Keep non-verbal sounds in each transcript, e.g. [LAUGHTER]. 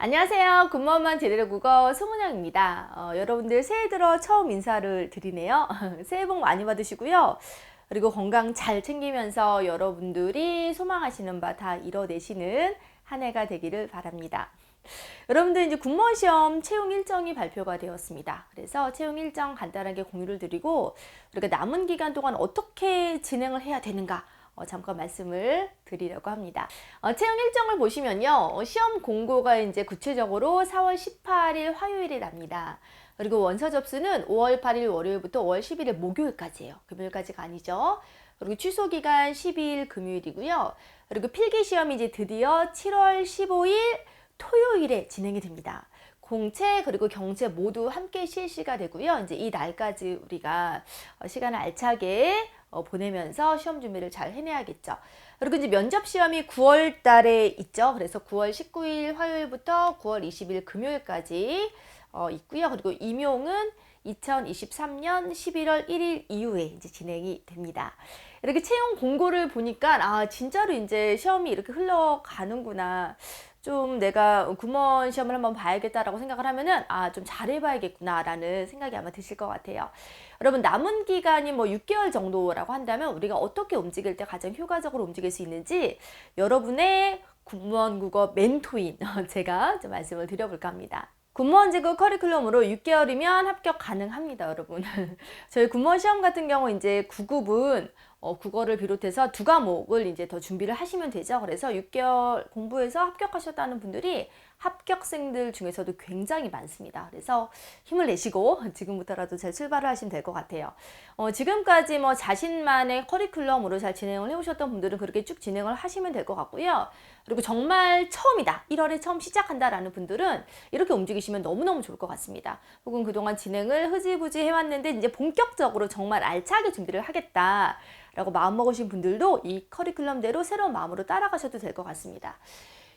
안녕하세요. 굿모먼 제대로 국어 송은영입니다. 어, 여러분들 새해 들어 처음 인사를 드리네요. [LAUGHS] 새해 복 많이 받으시고요. 그리고 건강 잘 챙기면서 여러분들이 소망하시는 바 다 이뤄내시는 한 해가 되기를 바랍니다. 여러분들 이제 군무원 시험 채용 일정이 발표가 되었습니다. 그래서 채용 일정 간단하게 공유를 드리고 우리가 남은 기간 동안 어떻게 진행을 해야 되는가 어, 잠깐 말씀을 드리려고 합니다. 어, 채용 일정을 보시면요. 어, 시험 공고가 이제 구체적으로 4월 18일 화요일에 납니다. 그리고 원서 접수는 5월 8일 월요일부터 5월 11일 목요일까지예요. 금요일까지가 아니죠. 그리고 취소 기간 12일 금요일이고요. 그리고 필기 시험이 이제 드디어 7월 15일 토요일에 진행이 됩니다. 공채 그리고 경채 모두 함께 실시가 되고요. 이제 이 날까지 우리가 어, 시간을 알차게 어, 보내면서 시험 준비를 잘 해내야겠죠. 그리고 이제 면접 시험이 9월 달에 있죠. 그래서 9월 19일 화요일부터 9월 20일 금요일까지 어, 있고요. 그리고 임용은 2023년 11월 1일 이후에 이제 진행이 됩니다. 이렇게 채용 공고를 보니까 아 진짜로 이제 시험이 이렇게 흘러가는구나. 좀 내가 군무원 시험을 한번 봐야겠다라고 생각을 하면은 아 좀 잘해봐야겠구나라는 생각이 아마 드실 것 같아요. 여러분 남은 기간이 뭐 6개월 정도라고 한다면 우리가 어떻게 움직일 때 가장 효과적으로 움직일 수 있는지 여러분의 군무원 국어 멘토인 [LAUGHS] 제가 좀 말씀을 드려볼까 합니다. 군무원 제국 커리큘럼으로 6개월이면 합격 가능합니다, 여러분. [LAUGHS] 저희 군무원 시험 같은 경우 이제 9급은 어, 국어를 비롯해서 두 과목을 이제 더 준비를 하시면 되죠. 그래서 6개월 공부해서 합격하셨다는 분들이 합격생들 중에서도 굉장히 많습니다. 그래서 힘을 내시고 지금부터라도 잘 출발을 하시면 될 것 같아요. 어, 지금까지 뭐 자신만의 커리큘럼으로 잘 진행을 해오셨던 분들은 그렇게 쭉 진행을 하시면 될 것 같고요. 그리고 정말 처음이다. 1월에 처음 시작한다라는 분들은 이렇게 움직이시면 너무너무 좋을 것 같습니다. 혹은 그동안 진행을 흐지부지 해왔는데 이제 본격적으로 정말 알차게 준비를 하겠다. 라고 마음먹으신 분들도 이 커리큘럼대로 새로운 마음으로 따라가셔도 될 것 같습니다.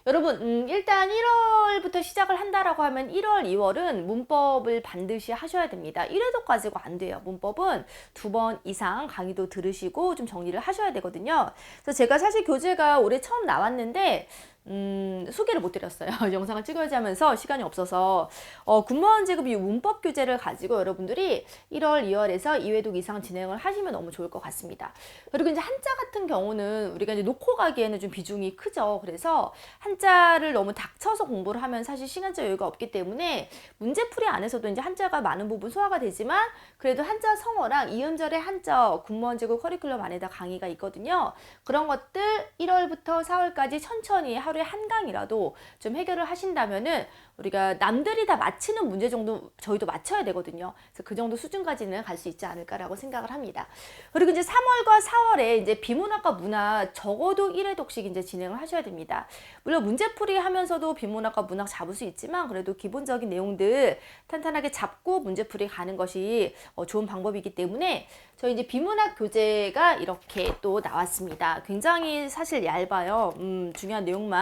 여러분, 음, 일단 1월부터 시작을 한다라고 하면 1월, 2월은 문법을 반드시 하셔야 됩니다. 1회도 가지고 안 돼요. 문법은 두 번 이상 강의도 들으시고 좀 정리를 하셔야 되거든요. 그래서 제가 사실 교재가 올해 처음 나왔는데 음, 소개를 못 드렸어요. [LAUGHS] 영상을 찍어야지 하면서 시간이 없어서 어, 군무원 제급이 문법 교재를 가지고 여러분들이 1월, 2월에서 2회독 이상 진행을 하시면 너무 좋을 것 같습니다. 그리고 이제 한자 같은 경우는 우리가 이제 놓고 가기에는 좀 비중이 크죠. 그래서 한자를 너무 닥쳐서 공부를 하면 사실 시간적 여유가 없기 때문에 문제풀이 안에서도 이제 한자가 많은 부분 소화가 되지만 그래도 한자 성어랑 이음절의 한자 군무원 제급 커리큘럼 안에다 강의가 있거든요. 그런 것들 1월부터 4월까지 천천히 하루에 한 강이라도 좀 해결을 하신다면은 우리가 남들이 다 맞히는 문제 정도 저희도 맞춰야 되거든요. 그래서 그 정도 수준까지는 갈 수 있지 않을까라고 생각을 합니다. 그리고 이제 3월과 4월에 이제 비문학과 문학 적어도 1회독씩 이제 진행을 하셔야 됩니다. 물론 문제풀이 하면서도 비문학과 문학 잡을 수 있지만 그래도 기본적인 내용들 탄탄하게 잡고 문제풀이 가는 것이 어, 좋은 방법이기 때문에 저희 이제 비문학 교재가 이렇게 또 나왔습니다. 굉장히 사실 얇아요. 음, 중요한 내용만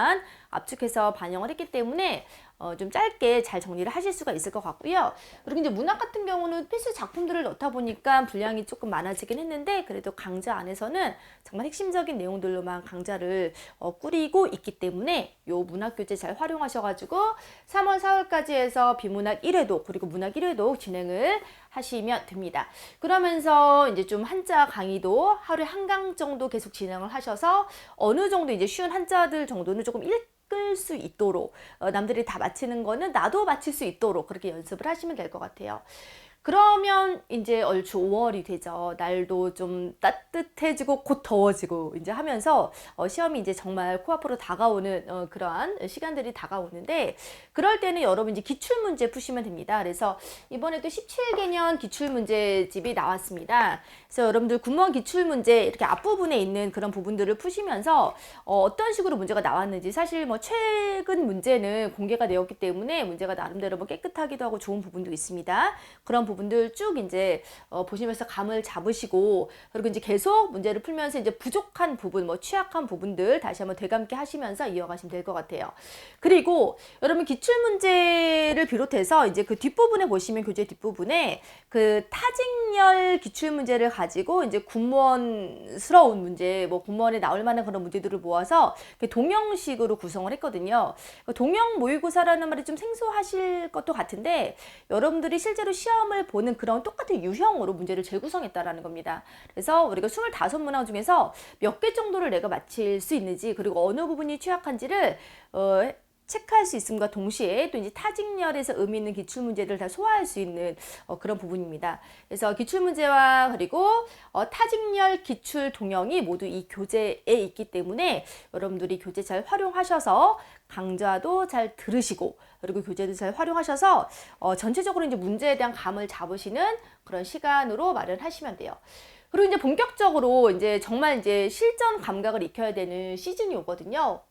압축해서 반영을 했기 때문에 어, 좀 짧게 잘 정리를 하실 수가 있을 것 같고요. 그리고 이제 문학 같은 경우는 필수 작품들을 넣다 보니까 분량이 조금 많아지긴 했는데 그래도 강좌 안에서는 정말 핵심적인 내용들로만 강좌를 어, 꾸리고 있기 때문에 요 문학 교재 잘 활용하셔가지고 3월, 4월까지 해서 비문학 1회독 그리고 문학 1회독 진행을 하시면 됩니다. 그러면서 이제 좀 한자 강의도 하루에 한 강 정도 계속 진행을 하셔서 어느 정도 이제 쉬운 한자들 정도는 조금 읽끌수 있도록 어, 남들이 다 마치는 거는 나도 마칠 수 있도록 그렇게 연습을 하시면 될 것 같아요. 그러면 이제 얼추 5월이 되죠. 날도 좀 따뜻해지고 곧 더워지고 이제 하면서 어, 시험이 이제 정말 코앞으로 다가오는 어, 그러한 시간들이 다가오는데 그럴 때는 여러분 이제 기출 문제 푸시면 됩니다. 그래서 이번에도 17개년 기출 문제집이 나왔습니다. 그래서 여러분들 군무원 기출 문제 이렇게 앞부분에 있는 그런 부분들을 푸시면서 어, 어떤 식으로 문제가 나왔는지 사실 뭐 최근 문제는 공개가 되었기 때문에 문제가 나름대로 뭐 깨끗하기도 하고 좋은 부분도 있습니다. 그런 부분 부분들 쭉 이제 어, 보시면서 감을 잡으시고 그리고 이제 계속 문제를 풀면서 이제 부족한 부분, 뭐 취약한 부분들 다시 한번 되감게 하시면서 이어가시면 될 것 같아요. 그리고 여러분 기출 문제를 비롯해서 이제 그 뒷부분에 보시면 교재 뒷부분에 그 타직열 기출 문제를 가지고 이제 군무원스러운 문제, 뭐 군무원에 나올 만한 그런 문제들을 모아서 그 동형식으로 구성을 했거든요. 그 동형 모의고사라는 말이 좀 생소하실 것도 같은데 여러분들이 실제로 시험을 보는 그런 똑같은 유형으로 문제를 재구성했다라는 겁니다. 그래서 우리가 25문항 중에서 몇 개 정도를 내가 맞힐 수 있는지 그리고 어느 부분이 취약한지를 어, 체크할 수 있음과 동시에 또 이제 타직열에서 의미 있는 기출 문제들 다 소화할 수 있는 어, 그런 부분입니다. 그래서 기출 문제와 그리고 어, 타직열 기출 동형이 모두 이 교재에 있기 때문에 여러분들이 교재 잘 활용하셔서 강좌도 잘 들으시고 그리고 교재도 잘 활용하셔서 어, 전체적으로 이제 문제에 대한 감을 잡으시는 그런 시간으로 마련하시면 돼요. 그리고 이제 본격적으로 이제 정말 이제 실전 감각을 익혀야 되는 시즌이 오거든요.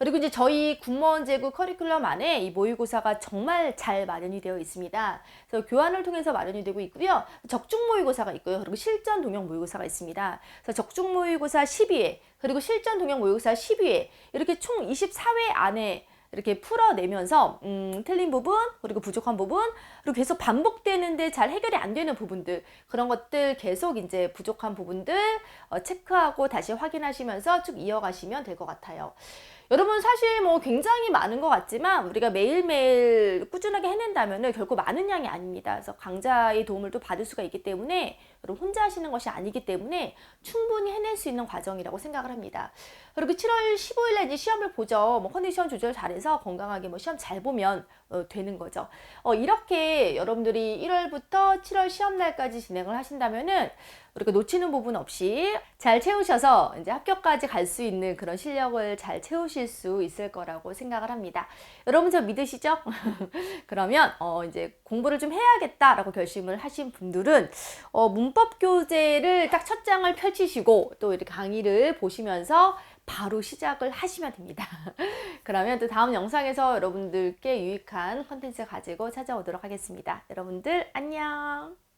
그리고 이제 저희 군무원 제국 커리큘럼 안에 이 모의고사가 정말 잘 마련이 되어 있습니다. 그래서 교환을 통해서 마련이 되고 있고요. 적중 모의고사가 있고요. 그리고 실전 동형 모의고사가 있습니다. 그래서 적중 모의고사 12회, 그리고 실전 동형 모의고사 12회 이렇게 총 24회 안에 이렇게 풀어내면서 음, 틀린 부분 그리고 부족한 부분 그리고 계속 반복되는데 잘 해결이 안 되는 부분들 그런 것들 계속 이제 부족한 부분들 어, 체크하고 다시 확인하시면서 쭉 이어가시면 될 것 같아요. 여러분 사실 뭐 굉장히 많은 것 같지만 우리가 매일매일 꾸준하게 해낸다면 결코 많은 양이 아닙니다. 그래서 강좌의 도움을 또 받을 수가 있기 때문에 여러분 혼자 하시는 것이 아니기 때문에 충분히 해낼 수 있는 과정이라고 생각을 합니다. 그리고 7월 15일에 이제 시험을 보죠. 뭐 컨디션 조절 잘해서 건강하게 뭐 시험 잘 보면 어, 되는 거죠. 어, 이렇게 여러분들이 1월부터 7월 시험 날까지 진행을 하신다면은 우리가 놓치는 부분 없이 잘 채우셔서 이제 합격까지 갈 수 있는 그런 실력을 잘 채우실 수 있을 거라고 생각을 합니다. 여러분 저 믿으시죠? [LAUGHS] 그러면 어 이제 공부를 좀 해야겠다라고 결심을 하신 분들은 어 문법 교재를 딱 첫 장을 펼치시고 또 이렇게 강의를 보시면서 바로 시작을 하시면 됩니다. [LAUGHS] 그러면 또 다음 영상에서 여러분들께 유익한 컨텐츠 가지고 찾아오도록 하겠습니다. 여러분들 안녕.